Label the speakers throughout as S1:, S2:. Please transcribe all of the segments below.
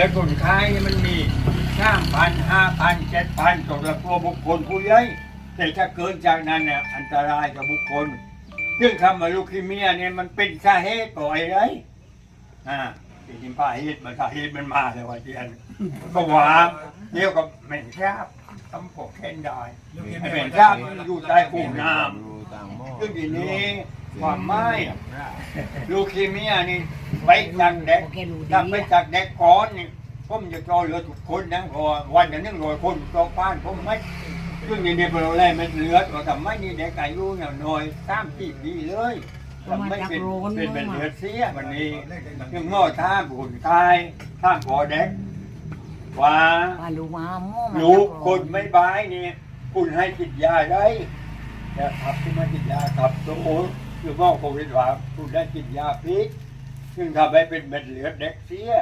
S1: แต่คนขายนี่มันมีสามพันห้าพันเจ็ดพันต่อตัวบุคคลผู้ใหญ่แต่ถ้าเกินจากนั้นเนี่ยอันตรายกับบุคคลซึ่งคำว่าลูคีเมียเนี่ยมันเป็นสาเหตุก่ออะไรอ่าจริงๆป้าเหตุมันสาเหตุมันมาเลยว่าเจียนก็ว่าเดี๋ยวก็เหม็นคราบทำพวกแค้นได้ไอ้เหม็นคราบมันอยู่ใต้ปูน้ำซึ่งทีนี้ ความไม่ลูคีเมียนี่ไปจากเด็ก
S2: โอเครู้
S1: ถ้า
S2: ดี
S1: ไปจากเด็กก่อนนี่ผมจะจอเหลือทุกคนนะเพอวันหนึงร้อยคนตองบ้านผมไม่ซึ่งในเด็กเราแรกมันเหลือก็ทำไม่นี่เด็กอายุเนี่ยน้อยสามปีดีเลยทำไม่เป็นเป็นเป็นเหลือเสียวันนี้ยังง้อท่าบุญตายท่าพอเด็กว่า
S2: ป้ารู้มาหม้อมา
S1: ลูกคนไม่บายนี่คุณให้กินยาได้แต่ขับที่มากินยาขับสมมติ คือหมอโควิดว่าคุณได้กินยาพิษซึ่งทำให้เป็นเม็ดเลือดเด็กเสีย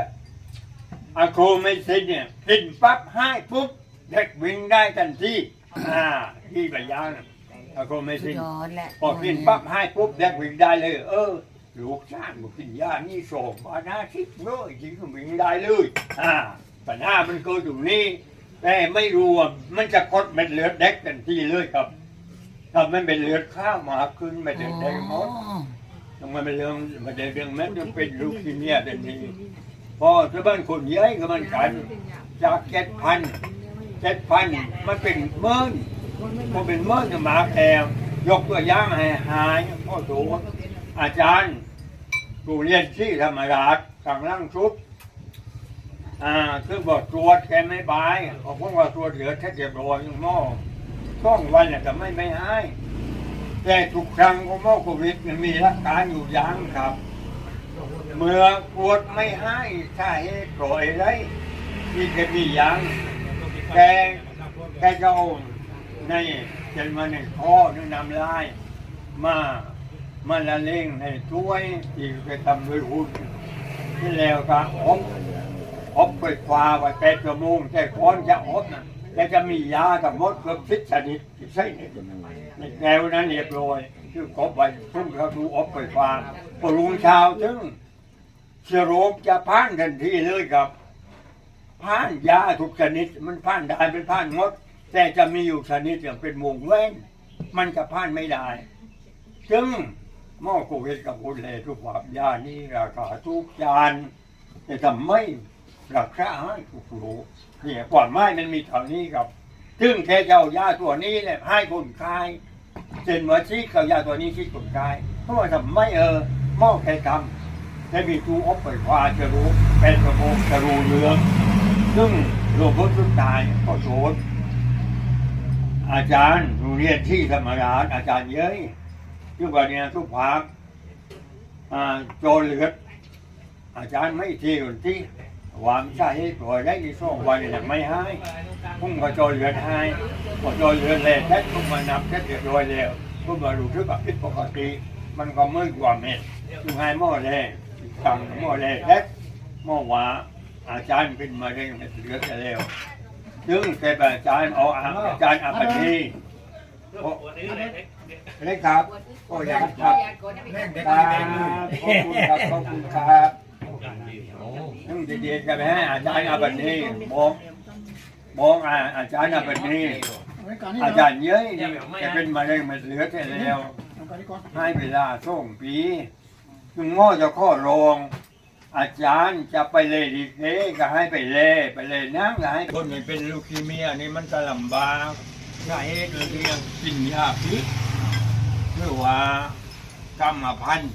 S1: อะโครไม่เซนเนี่ยกินปั๊บให้ปุ๊บเด็กวิ่งได้ทันทีอ่าที่ระยะน่ะอะโครไม่เซน
S2: ยอดแหละ
S1: พอกินปั๊บให้ปุ๊บเด็กวิ่งได้เลย เออลูกช่างบอกกินยานี่โสมบานาชิบเลยจริงก็วิ่งได้เลยอ่าปัญหามันเกิดตรงนี้แต่ไม่รู้ว่ามันจะกดเม็ดเลือดเด็กทันทีเลยครับ ถ้ามันเป็นเลือดข้าวมาขึ้นเม็ดเลือดแดงหมดต้องมันเป็นเรื่องมันเป็นเรื่องแม้จะเป็นลูกคีเมียทันทีพอถ้าบ้านคนเย้ยก็มันกันจากเจ็ดพันเจ็ดพันมันเป็นหมื่นพอเป็นเมื่อจะมาแอมยกตัวอย่างให้หายพ่อโตอาจารย์กูเรียนที่ธรรมราชสั่งล่างชุดอ่าคือบอกตรวจแกไม่บายบอกพวกว่าตรวจเหลือแค่เจ็บรอยยังหม้อ ช่องวันเนี่ยจะไม่ไม่ให้ แต่ทุกครั้งของโควิดมันมีหลักการอยู่อยังครับ เมื่อตรวจไม่ให้ถ้าเหตุปล่อยไรมีแค่มีอยังแกแกจะเอาในเจนมาในข้อนึงนำลายมามาละเล่งในถ้วยที่ไปทำด้วยหุ่นที่แล้วก็อบอบไปฟ้าไว้แปดชั่วโมงแต่ก่อนจะอบนะ แต่จะมียาทั้งหมดเกือบสิบชนิดใช่ในในแนวนั้นเรียบร้อยคือกบไว้ทุ่งเขาดูอบไปฟ้าพอลุงเช้าถึงเชื้อโรคจะพ่านทันทีเลยครับพ่านยาทุกชนิด มันพ่านได้เป็นพ่านมด แต่จะมีอยู่ชนิดอย่างเป็นวงแหวนมันจะพ่านไม่ได้ซึ่งหม้อโควิดกับคนเลทุกความยานี่ราคาทุกจานแต่ทำไม่ ราคาให้ถูกรู้เนี่ยกว่าไม้มันมีเท่านี้ครับซึ่งแค่เจ้ายาตัวนี้แหละให้คนขายเจนเมื่อชี้กับยาตัวนี้ชี้คนขายเพราะว่าทำไม่เออหม้อแค่ทำแต่มีตูอบไปว่าจะรู้เป็นระบบจะรู้เรื่องซึ่งโรคทุกตายขอโทษอาจารย์โรงเรียนที่ธรรมราชอาจารย์เย้ยที่ว่าเนี่ยทุกภาคอ่าโจรเหลืออาจารย์ไม่ที่คนที่ วางใช่ปล่อยได้ที่สองวันเนี่ยไม่ให้พุ่งก็โจรเหลือดให้พอโจรเหลือดแล้วแท้พุ่งมานับแท้เรียบร้อยแล้วพุ่งมารู้สึกว่าผิดปกติ มันก็มืดกว่าเม็ดคือให้หม้อแรงตังหม้อแรงแท้หม้อหวาอาจารย์เป็นมะเร็งเม็ดเลือดไปแล้วซึ่งแกเป็นอาจารย์เอาอาจารย์อภิธีโอ้เล็กครับโอ้ยครับครับขอบคุณครับขอบคุณครับ ซึ่งดีๆกันไห้อาจารย์อภิธีมองมองอาอาจารย์อภิธีอาจารย์เย้ยนี่แกเป็นมะเร็งมันเหลือแค่แล้วให้เวลาส่งปีถึงง้อจะข้อรองอาจารย์จะไปเลยดีเทก็ให้ไปเลยไปเลยนั่งก็ให้คนที่เป็นลูคีเมียนี่มันจะลำบากสาเหตุเรื่องกินยาพิษหรือว่า กรรมพันธุ์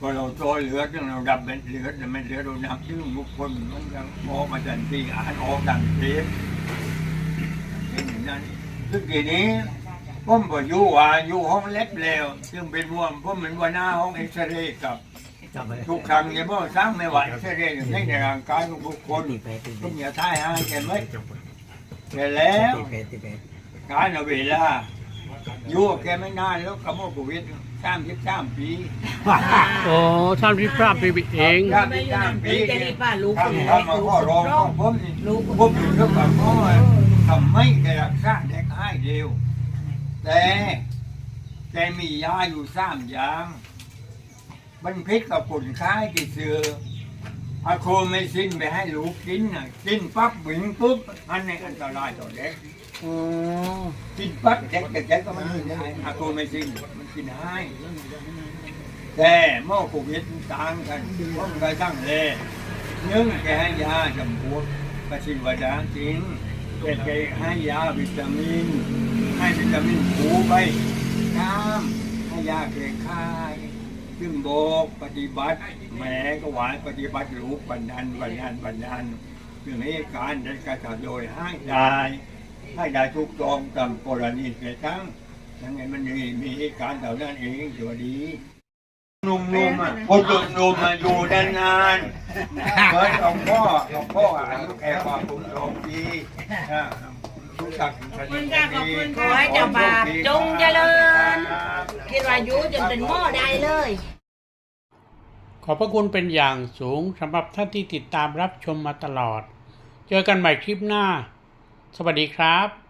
S1: ก็เราโตเหลือดเราดับเป็นเหลือดแต่ไม่เหลือดเรานับชื่อบุคคลมันจะมองมาทันทีอ่านออกดังเทปเป็นอย่างนั้นซึ่งทีนี้ผมก็อยู่ว่าอยู่ห้องเล็บแล้ว ซึ่งเป็นรวมผมเหมือนว่าหน้าห้องเอ็กซเรย์กับทุกครั้งเนี่ยผมสร้างไม่ไหวเอ็กซเรย์อยู่ในร่างกายของบุคคลผมอย่าท่ายให้แกไหมแต่แล้วการเอาเวลา อยู่กับแกไม่นานแล้วกับโมกุวิทสามสิบสามปี
S3: โอ้ท่านพิพราบไปเอง
S1: สามสิบสามปี
S2: จะได้ป้ารู้
S1: ทำทำมาข้อรองของผมนี่ผมอยู่เรื่องกับพ่อทำไม่แกรักษาเด็กให้เร็วแต่แกมียาอยู่สามอย่างมันพิษกับผลคล้ายที่เสืออาโคไม่สิ้นไปให้ลูกกินน่ะกินปั๊บวิ่งปุ๊บอันนี้อันตรายต่อเด็ก
S2: อ๋อ
S1: กินปั๊บเด็กเด็กเด็กก็มันกินได้อาโคไม่สิ้นมันกินให้แต่หม้อโควิดมันต่างกันเพราะมันได้ตั้งเลยนึ่งแกให้ยาจำพวกกระชินวดาจริงแต่แกให้ยาวิตามิน ให้วิตามินผูไปน้ำให้ยาแก้ไข้ซึ่งบอกปฏิบัติแหม่ก็หวานปฏิบัติลูกบันดันบันดันบันดันเรื่องนี้การได้กระทำโดยให้ได้ให้ได้ทุกตรงตามกรณีเกิดทั้งทั้งไงมันมีมีเหตุการณ์เหล่านั้นเองตัวดีหนุ่มๆอะคนหนุ่มๆมาอยู่นานๆเหมือนหลวงพ่อหลวงพ่ออายุแค่กว่าผมสองปีอ่ารู้จักขอบคุณค่ะขอบคุณ
S2: ขอให้เจ้าบาปจงเจริญคิดว่าอยู่จนเป็นหม้อได้เลย
S3: ขอบพระคุณเป็นอย่างสูงสำหรับท่านที่ติดตามรับชมมาตลอด เจอกันใหม่คลิปหน้า สวัสดีครับ